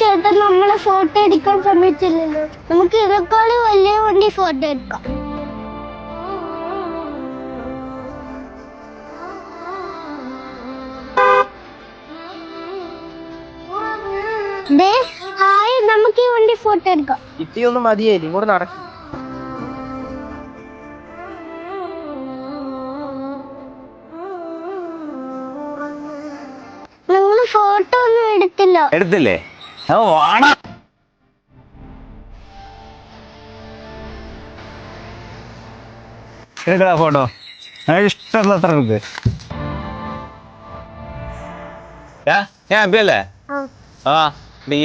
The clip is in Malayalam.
ചേട്ടൻ നമ്മളെ ഫോട്ടോ എടുക്കാൻ സമ്മതിച്ചില്ലല്ലോ നമുക്ക് ഇതൊക്കെ വലിയ വണ്ടി ഫോട്ടോ എടുക്കാം. ഹായ് നമുക്ക് ഈ വണ്ടി ഫോട്ടോ എടുക്കാം. കിട്ടിയൊന്നും മതിയായില്ല? ഇങ്ങോട്ട് നടക്കും. ഫോട്ടോ ഒന്നും എടുത്തില്ല. എടുത്തില്ലേ? വാണ എടുക്കടാ ഫോട്ടോ ഇഷ്ടമുള്ള അത്ര എടുക്ക്. ഞാൻ അല്ലേ ആ. ആ ഡി